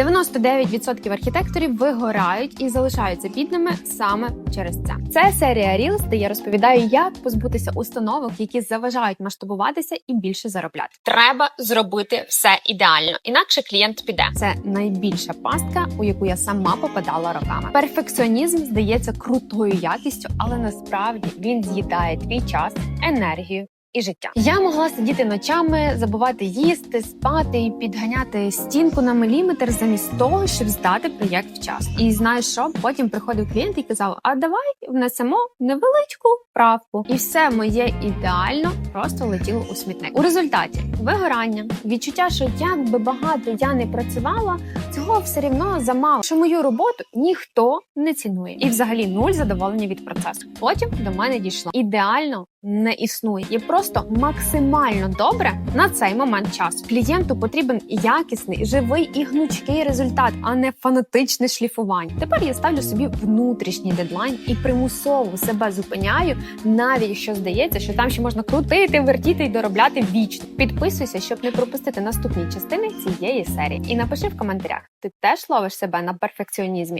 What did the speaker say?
99% архітекторів вигорають і залишаються бідними саме через це. Це серія Reels, де я розповідаю, як позбутися установок, які заважають масштабуватися і більше заробляти. Треба зробити все ідеально, інакше клієнт піде. Це найбільша пастка, у яку я сама попадала роками. Перфекціонізм здається крутою якістю, але насправді він з'їдає твій час, енергію. І життя я могла сидіти ночами, забувати їсти, спати і підганяти стінку на міліметр замість того, щоб здати проєкт вчасно. І знаєш що? Потім приходив клієнт і казав: А давай внесемо невеличку правку, і все моє ідеально просто летіло у смітник. У результаті вигорання, відчуття, що як би багато я не працювала, цього все рівно замало. Що мою роботу ніхто не цінує, і взагалі нуль задоволення від процесу. Потім до мене дійшло ідеально. Не існує є просто максимально добре на цей момент часу. Клієнту потрібен якісний, живий і гнучкий результат, а не фанатичне шліфування. Тепер я ставлю собі внутрішній дедлайн і примусово себе зупиняю, навіть якщо здається, що там ще можна крутити, вертіти і доробляти вічно. Підписуйся, щоб не пропустити наступні частини цієї серії. І напиши в коментарях: ти теж ловиш себе на перфекціонізмі